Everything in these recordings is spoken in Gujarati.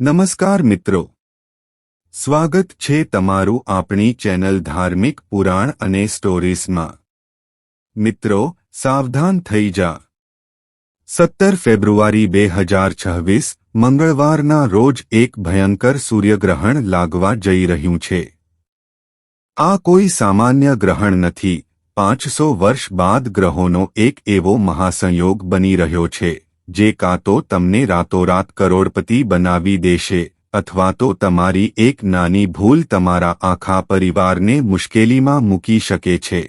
નમસ્કાર મિત્રો. સ્વાગત છે તમારું આપણી ચેનલ ધાર્મિક પુરાણ અને સ્ટોરીઝમાં. મિત્રો, સાવધાન થઈ જા. સત્તર ફેબ્રુઆરી બે હજાર છવ્વીસ, મંગળવારના રોજ એક ભયંકર સૂર્યગ્રહણ લાગવા જઈ રહ્યું છે. આ કોઈ સામાન્ય ગ્રહણ નથી. પાંચસો વર્ષ બાદ ગ્રહોનો એક એવો મહાસંયોગ બની રહ્યો છે. જે કાં તો તમને રાતોરાત કરોડપતિ બનાવી દેશે અથવા તો તમારી એક નાની ભૂલ તમારા આખા પરિવારને મુશ્કેલીમાં મૂકી શકે છે.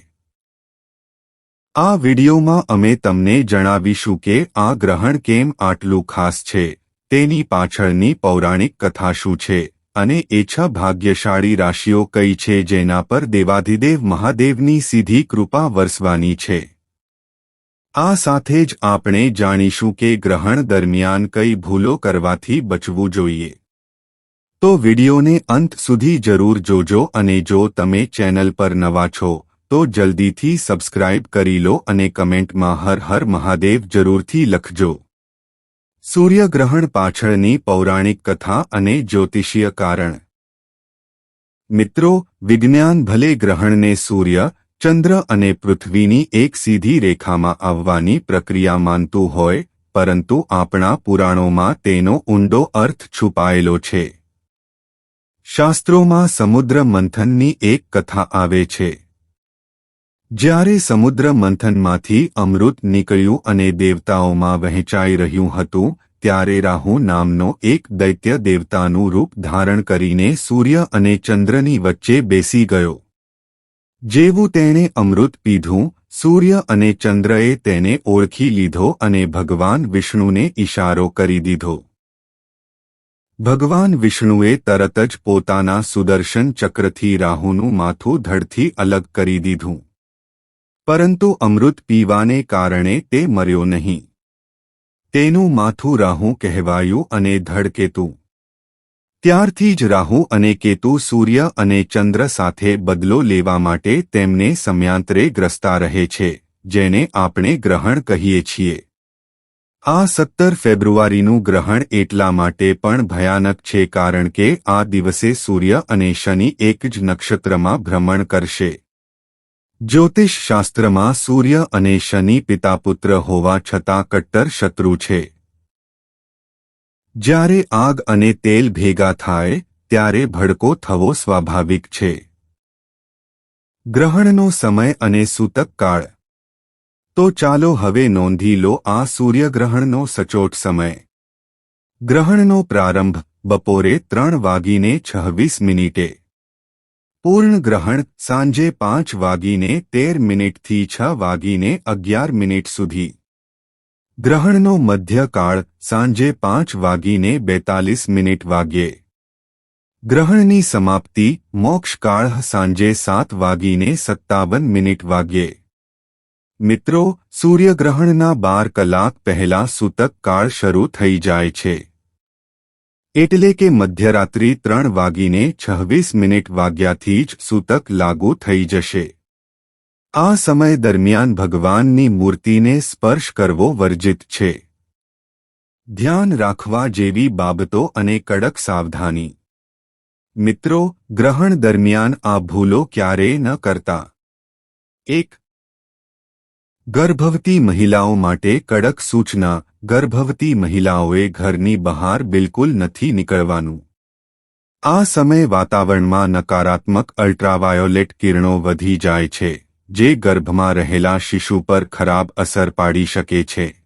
આ વિડિયોમાં અમે તમને જણાવીશું કે આ ગ્રહણ કેમ આટલું ખાસ છે, તેની પાછળની પૌરાણિક કથા શું છે અને એ છ ભાગ્યશાળી રાશિઓ કઈ છે જેના પર દેવાધિદેવ મહાદેવની સીધી કૃપા વરસવાની છે. આ સાથે જ આપણે જાણીશું કે ગ્રહણ દરમિયાન કઈ ભૂલો કરવાથી બચવું જોઈએ. તો વિડિયોને અંત સુધી જરૂર જોજો અને જો તમે ચેનલ પર નવા છો, તો જલ્દીથી સબસ્ક્રાઇબ કરી લો અને કમેન્ટમાં હર હર મહાદેવ જરૂરથી લખજો. સૂર્યગ્રહણ પાછળની પૌરાણિક કથા અને જ્યોતિષીય કારણ. મિત્રો, વિજ્ઞાન ભલે ગ્રહણને સૂર્ય ચંદ્ર અને પૃથ્વીની એક સીધી રેખામાં આવવાની પ્રક્રિયા માનતું હોય, પરંતુ આપણા પુરાણોમાં તેનો ઊંડો અર્થ છુપાયેલો છે. શાસ્ત્રોમાં સમુદ્ર મંથનની એક કથા આવે છે. જ્યારે સમુદ્ર મંથનમાંથી અમૃત નીકળ્યું અને દેવતાઓમાં વહેંચાઈ રહ્યું હતું, ત્યારે રાહુ નામનો એક દૈત્ય દેવતાનું રૂપ ધારણ કરીને સૂર્ય અને ચંદ્રની વચ્ચે બેસી ગયો. જેવું તેણે અમૃત પીધું, સૂર્ય અને ચંદ્રએ તેને ઓળખી લીધો અને ભગવાન વિષ્ણુને ઇશારો કરી દીધો. ભગવાન વિષ્ણુએ તરત જ પોતાના સુદર્શન ચક્રથી રાહુનું માથું ધડથી અલગ કરી દીધું. પરંતુ અમૃત પીવાને કારણે તે મર્યો નહીં. તેનું માથું રાહુ કહેવાયું અને ધડકેતું. ત્યારથી જ રાહુ અને કેતુ સૂર્ય અને ચંદ્ર સાથે બદલો લેવા માટે તેમને સમયાંતરે ગ્રસ્તા રહે છે, જેને આપણે ગ્રહણ કહીએ છીએ. આ સત્તર ફેબ્રુઆરીનું ગ્રહણ એટલા માટે પણ ભયાનક છે કારણ કે આ દિવસે સૂર્ય અને શનિ એક જ નક્ષત્રમાં ભ્રમણ કરશે. જ્યોતિષશાસ્ત્રમાં સૂર્ય અને શનિ પિતાપુત્ર હોવા છતાં કટ્ટર શત્રુ છે. જ્યારે આગ અને તેલ ભેગા થાય, ત્યારે ભડકો થવો સ્વાભાવિક છે. ગ્રહણનો સમય અને સૂતક કાળ. તો ચાલો હવે નોંધી લો આ સૂર્યગ્રહણનો સચોટ સમય. ગ્રહણનો પ્રારંભ, બપોરે ત્રણ વાગીને છવ્વીસ મિનિટે. પૂર્ણ ગ્રહણ, સાંજે પાંચ વાગીને તેર મિનિટથી છ વાગીને અગિયાર મિનિટ સુધી. ગ્રહણનો મધ્યકાળ સાંજે પાંચ વાગીને બેતાલીસ મિનિટ વાગ્યે. ગ્રહણની સમાપ્તિ મોક્ષકાળ સાંજે સાત વાગીને સત્તાવન મિનિટ વાગ્યે. મિત્રો, સૂર્યગ્રહણના બાર કલાક પહેલા સૂતક કાળ શરૂ થઈ જાય છે. એટલે કે મધ્યરાત્રિ ત્રણ વાગીને છવ્વીસ મિનિટ વાગ્યાથી જ સૂતક લાગુ થઈ જશે. આ સમય દરમિયાન ભગવાનની મૂર્તિને સ્પર્શ કરવો વર્જિત છે. ધ્યાન રાખવા જેવી બાબતો અને કડક સાવધાની. મિત્રો, ગ્રહણ દરમિયાન આ ભૂલો ક્યારેય ન કરતા. એક. ગર્ભવતી મહિલાઓ માટે કડક સૂચના, ગર્ભવતી મહિલાઓએ ઘરની બહાર બિલકુલ નથી નીકળવાનું. આ સમય વાતાવરણમાં નકારાત્મક અલ્ટ્રાવાયોલેટ કિરણો વધી જાય છે. જે ગર્ભમાં રહેલા શિશુ પર ખરાબ અસર પાડી શકે છે.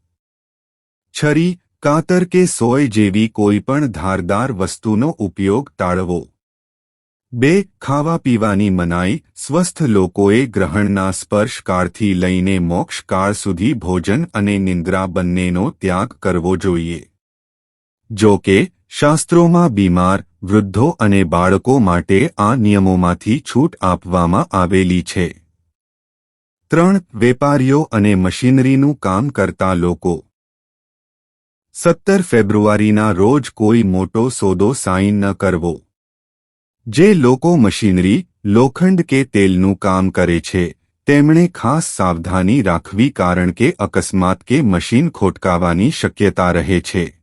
છરી, કાતર કે સોય જેવી કોઈપણ ધારદાર વસ્તુનો ઉપયોગ ટાળવો. બે, ખાવા પીવાની મનાઈ સ્વસ્થ લોકોએ ગ્રહણના સ્પર્શકાળથી લઈને મોક્ષકાળ સુધી ભોજન અને નિંદ્રા બંનેનો ત્યાગ કરવો જોઈએ. જો કે, શાસ્ત્રોમાં બીમાર, વૃદ્ધો અને બાળકો માટે આ નિયમોમાંથી છૂટ આપવામાં આવેલી છે. ત્રણ વેપારીઓ અને મશીનરીનું કામ કરતા લોકો. સત્તર ફેબ્રુઆરીના રોજ કોઈ મોટો સોદો સાઇન ન કરવો. જે લોકો મશીનરી, લોખંડ કે તેલનું કામ કરે છે, તેમણે ખાસ સાવધાની રાખવી કારણ કે અકસ્માત કે મશીન ખોટકાવાની શક્યતા રહે છે.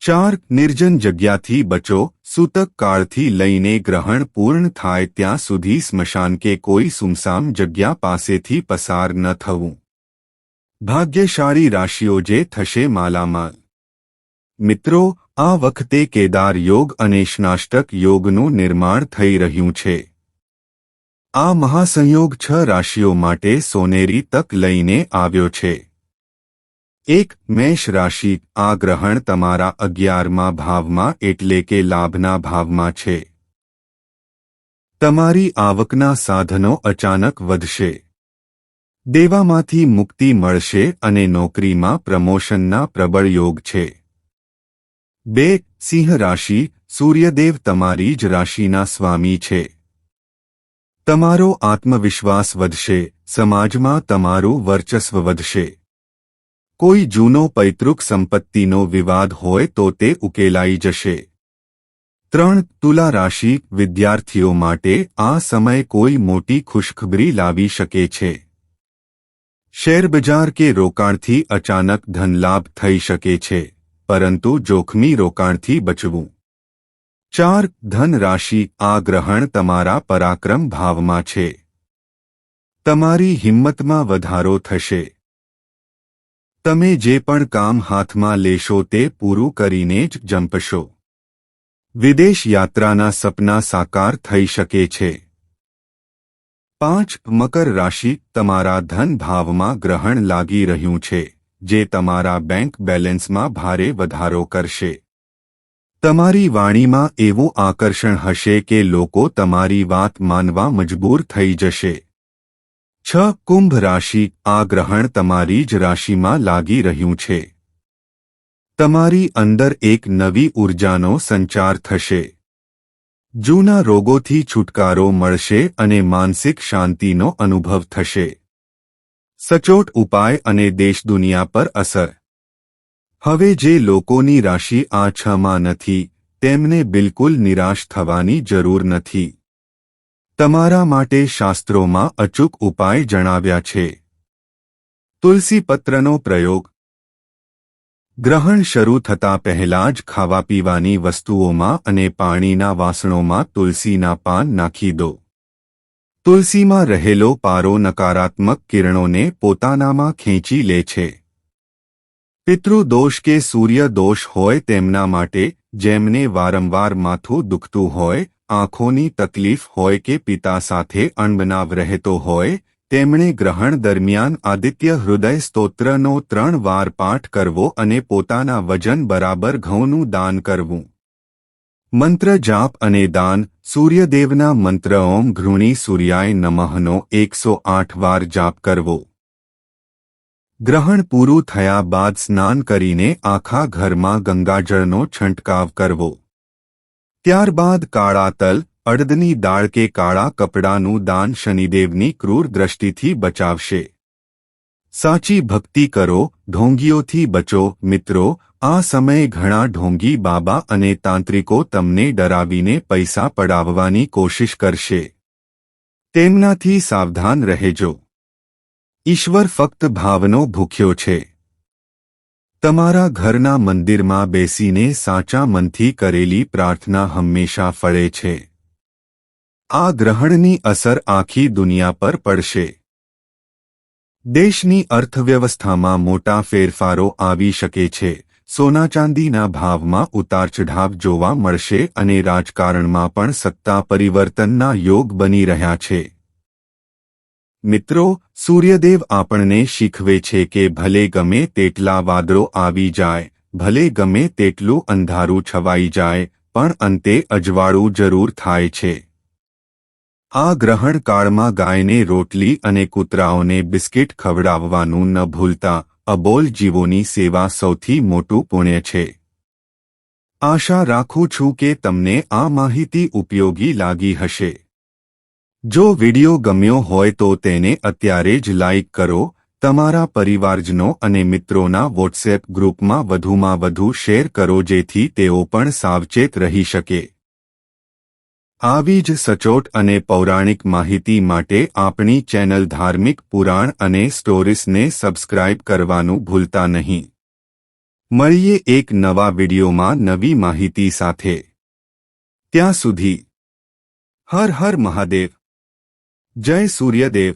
ચાર, નિર્જન જગ્યાથી બચો સૂતક કાળથી લઈને ગ્રહણ પૂર્ણ થાય ત્યાં સુધી સ્મશાન કે કોઈ સુમસામ જગ્યા પાસેથી પસાર ન થવું. ભાગ્યશાળી રાશિઓ જે થશે માલામાલ. મિત્રો, આ વખતે કેદાર યોગ અને સ્નાષ્ટક યોગનું નિર્માણ થઈ રહ્યું છે. આ મહાસંયોગ છ રાશિઓ માટે સોનેરી તક લઈને આવ્યો છે. એક મેષ રાશિ આ ગ્રહણ તમારા અગિયારમા ભાવમાં એટલે કે લાભના ભાવમાં છે. તમારી આવકના સાધનો અચાનક વધશે. દેવામાંથી મુક્તિ મળશે અને નોકરીમાં પ્રમોશનના પ્રબળ યોગ છે. બે, સિંહ રાશિ સૂર્યદેવ તમારી જ રાશિના સ્વામી છે. તમારો આત્મવિશ્વાસ વધશે, સમાજમાં તમારું વર્ચસ્વ વધશે. કોઈ જૂનો પૈતૃક સંપત્તિનો વિવાદ હોય તો તે ઉકેલાઈ જશે. ત્રણ તુલા રાશિ વિદ્યાર્થીઓ માટે આ સમય કોઈ મોટી ખુશખબરી લાવી શકે છે. શેરબજાર કે રોકાણથી અચાનક ધનલાભ થઈ શકે છે, પરંતુ જોખમી રોકાણથી બચવું. ચાર ધન રાશિ આ ગ્રહણ તમારા પરાક્રમ ભાવમાં છે. તમારી હિંમતમાં વધારો થશે. તમે જે પણ કામ હાથમાં લેશો તે પૂરું કરીને જ જંપશો. વિદેશ યાત્રાના સપના સાકાર થઈ શકે છે. પાંચ, મકર રાશિ તમારા ધન ભાવમાં ગ્રહણ લાગી રહ્યું છે, જે તમારા બેંક બેલેન્સમાં ભારે વધારો કરશે. તમારી વાણીમાં એવું આકર્ષણ હશે કે લોકો તમારી વાત માનવા મજબૂર થઈ જશે. છ કુંભ રાશિ આ ગ્રહણ તમારી જ રાશિમાં લાગી રહ્યું છે. તમારી અંદર એક નવી ઉર્જાનો સંચાર થશે. જૂના રોગોથી છુટકારો મળશે અને માનસિક શાંતિનો અનુભવ થશે. સચોટ ઉપાય અને દેશ દુનિયા પર અસર. હવે જે લોકોની રાશિ આ છમાં નથી, તેમને બિલકુલ નિરાશ થવાની જરૂર નથી. તમારા માટે શાસ્ત્રોમાં અચૂક ઉપાય જણાવ્યા છે. તુલસી પત્રનો પ્રયોગ. ગ્રહણ શરૂ થતા પહેલા જ ખાવા પીવાની વસ્તુઓમાં અને પાણીના વાસણોમાં તુલસીના પાન નાખી દો. તુલસીમાં રહેલો પારો નકારાત્મક કિરણોને પોતાનામાં ખેંચી લે છે. પિતૃદોષ કે સૂર્ય દોષ હોય તેમના માટે, જેમને વારંવાર માથું દુખતું હોય આંખોની તકલીફ હોય કે પિતા સાથે અણબનાવ રહેતો હોય, તેમણે ગ્રહણ દરમિયાન આદિત્ય હૃદય સ્તોત્રનો ત્રણ વાર પાઠ કરવો અને પોતાના વજન બરાબર ઘઉંનું દાન કરવું. મંત્ર જાપ અને દાન, સૂર્યદેવના મંત્ર ઓમ ઘૃણી સૂર્યાય નમઃનો એકસો આઠ વાર જાપ કરવો. ગ્રહણ પૂરું થયા બાદ સ્નાન કરીને આખા ઘરમાં ગંગાજળનો છંટકાવ કરવો. ત્યારબાદ કાળા તલ, અડદની દાળ કે કાળા કપડાનું દાન શનિદેવની ક્રૂર દ્રષ્ટિથી બચાવશે. સાચી ભક્તિ કરો, ઢોંગીઓથી બચો, મિત્રો, આ સમયે ઘણા ઢોંગી બાબા અને તાંત્રિકો તમને ડરાવીને પૈસા પડાવવાની કોશિશ કરશે. તેમનાથી સાવધાન રહેજો. ઈશ્વર ફક્ત ભાવનો ભૂખ્યો છે. તમારા ઘરના મંદિરમાં બેસીને સાચા મનથી કરેલી પ્રાર્થના હંમેશા ફળે છે. આ ગ્રહણની અસર આખી દુનિયા પર પડશે. દેશની અર્થવ્યવસ્થામાં મોટા ફેરફારો આવી શકે છે. સોના ચાંદીના ભાવમાં ઉતારચઢાવ જોવા મળશે અને રાજકારણમાં પણ સત્તા પરિવર્તનના યોગ બની રહ્યા છે. મિત્રો, સૂર્યદેવ આપણને શીખવે છે કે ભલે ગમે તેટલા વાદળો આવી જાય, ભલે ગમે તેટલું અંધારું છવાઈ જાય, પણ અંતે અજવાળું જરૂર થાય છે. આ ગ્રહણકાળમાં ગાયને રોટલી અને કૂતરાઓને બિસ્કિટ ખવડાવવાનું ન ભૂલતા, અબોલ જીવોની સેવા સૌથી મોટું પુણ્ય છે. આશા રાખું છું કે તમને આ માહિતી ઉપયોગી લાગી હશે. જો વિડિયો ગમ્યો હોય તો તેને અત્યારે જ લાઇક કરો, તમારા પરિવારજનો અને મિત્રોના વોટ્સએપ ગ્રુપમાં વધુમાં વધુ શેર કરો જેથી તેઓ પણ સાવચેત રહી શકે. આવી જ સચોટ અને પૌરાણિક માહિતી માટે આપણી ચેનલ ધાર્મિક પુરાણ અને સ્ટોરીસને સબસ્ક્રાઇબ કરવાનું ભૂલતા નહીં. મળીએ એક નવા વિડીયોમાં નવી માહિતી સાથે. ત્યાં સુધી હર હર મહાદેવ. જય સૂર્યદેવ.